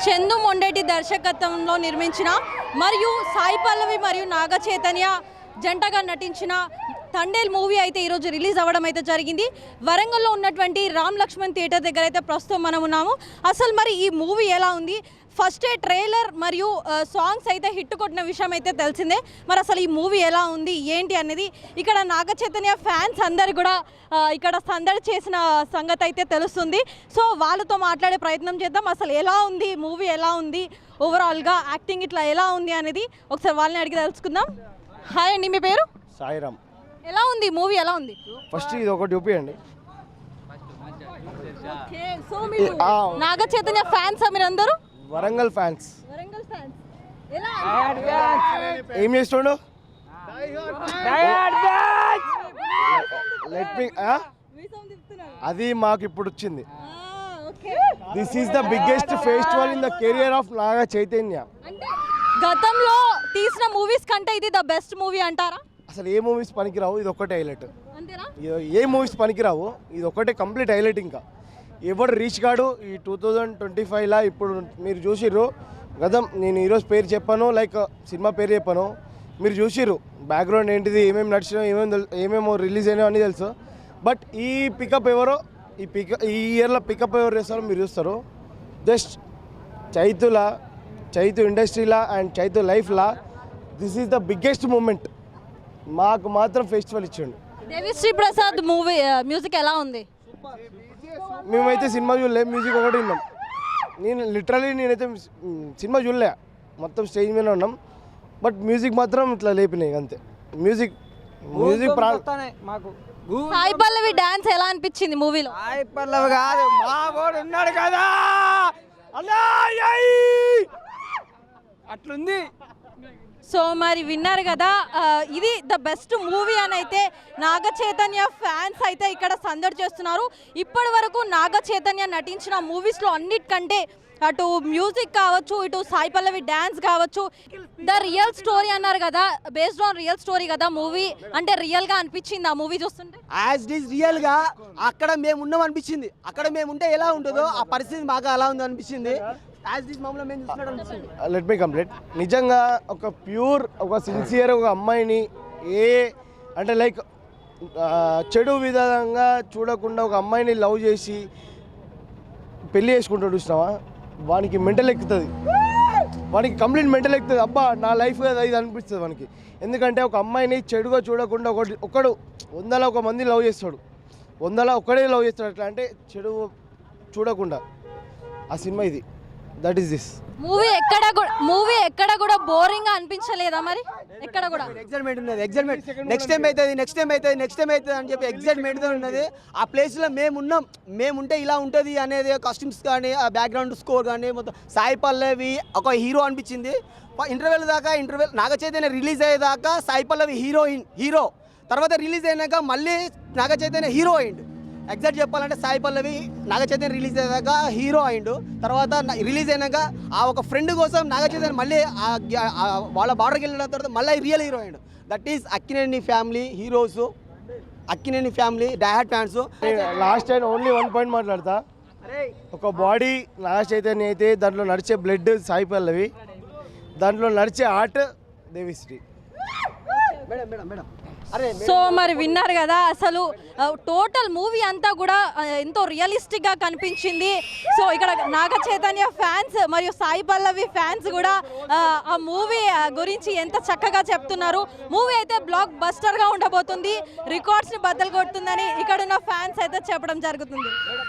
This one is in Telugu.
చందు మొండేటి దర్శకత్వంలో నిర్మించిన మరియు సాయి పల్లవి మరియు నాగ చైతన్య జంటగా నటించిన తండేల్ మూవీ అయితే ఈరోజు రిలీజ్ అవ్వడం అయితే జరిగింది. వరంగల్లో ఉన్నటువంటి రామ్ లక్ష్మణ్ థియేటర్ దగ్గర అయితే ప్రస్తుతం మనం ఉన్నాము. అసలు మరి ఈ మూవీ ఎలా ఉంది? ఫస్ట్ ట్రైలర్ మరియు సాంగ్స్ అయితే హిట్ కొట్టిన విషయం అయితే తెలిసిందే. మరి అసలు ఈ మూవీ ఎలా ఉంది? ఏంటి అనేది ఇక్కడ నాగ చైతన్య ఫ్యాన్స్ అందరు కూడా ఇక్కడ సందడి చేసిన సంగతి అయితే తెలుస్తుంది. సో వాళ్ళతో మాట్లాడే ప్రయత్నం చేద్దాం. అసలు ఎలా ఉంది? మూవీ ఎలా ఉంది? ఓవరాల్గా యాక్టింగ్ ఇట్లా ఎలా ఉంది అనేది ఒకసారి వాళ్ళని అడిగి తెలుసుకుందాం. హాయ్ అండి మీ పేరు? సాయిరామ్. ఎలా ఉంది? మూవీ ఎలా ఉంది? ఫస్ట్ ఇది ఒకటి చూపియండి. సో మీరు ఆ. నాగ చైతన్య ఫ్యాన్స్ మీరు అందరూ వరంగల్ ఫ్యాన్స్. వరంగల్ ఫ్యాన్స్. ఎలా? ఏం చేస్తుండు? లెట్ మీ అది మాకు ఇప్పుడు వచ్చింది. This is the biggest festival in the career of Naga Chaitanya గతంలో తీసిన మూవీస్ కంటే ఇది ద బెస్ట్ మూవీ అంటారా? అసలు ఏ మూవీస్ పనికిరావు? ఇది ఒక్కటే హైలైట్ ఏ మూవీస్ పనికిరావు? ఇది ఒక్కటే కంప్లీట్ హైలైట్ ఇంకా. ఎవడు రీచ్ కాడు ఈ టూ థౌజండ్ ట్వంటీ ఫైవ్లా ఇప్పుడు మీరు చూసిర్రు. గతం నేను ఈరోజు పేరు చెప్పాను లైక్ సినిమా పేరు చెప్పాను. మీరు చూసిర్రు. బ్యాక్గ్రౌండ్ ఏంటిది? ఏమేమి నడిచినా ఏమేమి ఏమేమో రిలీజ్ అయినా అన్నీ తెలుసు. బట్ ఈ పికప్ ఎవరో ఈ పిక ఈ ఇయర్లో పికప్ ఎవరు చేస్తారో మీరు చూస్తారు. జస్ట్ చైతుల చైతు ఇండస్ట్రీలా and Chaitu లైఫ్లా. This is the biggest moment. మాకు మాత్రం ఫెస్టివల్ ఇచ్చిండు. దేవిశ్రీ ప్రసాద్ మూవీ మ్యూజిక్ ఎలా ఉంది? మేమైతే సినిమా చూడలే మ్యూజిక్ ఒకటి విన్నాం. నేను లిటరలీ నేనైతే సినిమా చూడలే. మొత్తం స్టేజ్ మీద ఉన్నాం. బట్ మ్యూజిక్ మాత్రం ఇట్లా లేపినాయి అంతే. మ్యూజిక్ మ్యూజిక్ మాకు సాయి పల్లవి డాన్స్ ఎలా అనిపించింది మూవీలో? సాయి పల్లవి కాదు మా వాడు ఉన్నాడు కదా! అట్లుంది. సో మరి విన్నారు కదా ఇది ద బెస్ట్ మూవీ అని అయితే నాగ చైతన్య ఫ్యాన్స్ అయితే ఇక్కడ సందడి చేస్తున్నారు. ఇప్పటి వరకు నాగ చైతన్య నటించిన మూవీస్లో అన్నిటికంటే అటు మ్యూజిక్ కావచ్చు ఇటు సాయి పల్లవి డ్యాన్స్ కావచ్చు ద రియల్ స్టోరీ అన్నారు కదా బేస్డ్ ఆన్ రియల్ స్టోరీ కదా మూవీ? అంటే రియల్గా అనిపించింది ఆ మూవీ చూస్తుంటే? యాజ్ ఇట్ ఈస్ రియల్గా అక్కడ మేము ఉన్నాం అనిపించింది. అక్కడ మేము ఉంటే ఎలా ఉంటుందో ఆ పరిస్థితి మాకు అలా ఉంది అనిపించింది. యాజ్ ఇట్ ఈస్ మమ్మల్ని మేము చూసినట్టు అనిపించింది. లెట్ మీ కంప్లీట్ నిజంగా ఒక ప్యూర్ ఒక సిన్సియర్ ఒక అమ్మాయిని ఏ అంటే లైక్ చెడు విధంగా చూడకుండా ఒక అమ్మాయిని లవ్ చేసి పెళ్ళి చేసుకుంటాడు చూసినావా? వానికి మెంటల్ ఎక్కుతుంది. వానికి కంప్లీట్ మెంటల్ ఎక్కుతుంది. అబ్బా నా లైఫ్ కదా ఇది అనిపిస్తుంది వానికి. ఎందుకంటే ఒక అమ్మాయిని చెడుగా చూడకుండా ఒకటి ఒకడు వందల ఒక మంది లవ్ చేస్తాడు. వందల ఒక్కడే లవ్ చేస్తాడు. అట్లా అంటే చెడు చూడకుండా. ఆ సినిమా ఇది. దట్ ఈస్ దిస్ మూవీ ఎక్కడ కూడా మూవీ ఎక్కడ కూడా బోరింగ్గా అనిపించలేదా మరి? ఎక్కడ కూడా. ఎగ్జైట్మెంట్ ఉన్నది ఎగ్జైట్మెంట్ నెక్స్ట్ టైం అవుతుంది నెక్స్ట్ టైం అవుతుంది నెక్స్ట్ టైం అవుతుంది అని చెప్పి ఎగ్జైట్మెంట్ ఉన్నది. ఆ ప్లేస్లో మేము ఉన్నాం. మేము ఉంటే ఇలా ఉంటుంది అనేది కాస్ట్యూమ్స్ కానీ ఆ బ్యాక్గ్రౌండ్ స్కోర్ కానీ మొత్తం సాయి పల్లవి ఒక హీరో అనిపించింది. ఇంటర్వెల్ దాకా ఇంటర్వెల్ నాగ చైతన్య రిలీజ్ అయ్యేదాకా సాయి పల్లవి హీరోయిన్ హీరో తర్వాత రిలీజ్ అయినాక మళ్ళీ నాగ చైతన్య హీరో ఎగ్జాక్ట్ చెప్పాలంటే సాయి పల్లవి నాగ చైతన్య రిలీజ్ అయ్యాక హీరో అయిండు. తర్వాత రిలీజ్ అయినాక ఆ ఒక ఫ్రెండ్ కోసం నాగ చైతన్య మళ్ళీ వాళ్ళ బార్డర్కి వెళ్ళిన తర్వాత మళ్ళీ రియల్ హీరో అయిండు. That is Akkineni family heroes Akkineni family డయాట్ fans last time only one point మాట్లాడతా. ఒక బాడీ లాస్ట్ అయితే అయితే దాంట్లో నడిచే బ్లడ్ సాయి పల్లవి దాంట్లో నడిచే art Devishri madam madam madam. So మరి విన్నారు కదా అసలు టోటల్ మూవీ అంతా కూడా ఎంతో రియలిస్టిక్గా కనిపించింది. సో ఇక్కడ నాగ చైతన్య ఫ్యాన్స్ మరియు సాయి పల్లవి ఫ్యాన్స్ కూడా ఆ, మూవీ గురించి ఎంత చక్కగా చెప్తున్నారు. మూవీ అయితే బ్లాక్ బస్టర్గా ఉండబోతుంది. రికార్డ్స్ని బద్దలు కొడుతుందని ఇక్కడ ఉన్న ఫ్యాన్స్ అయితే చెప్పడం జరుగుతుంది.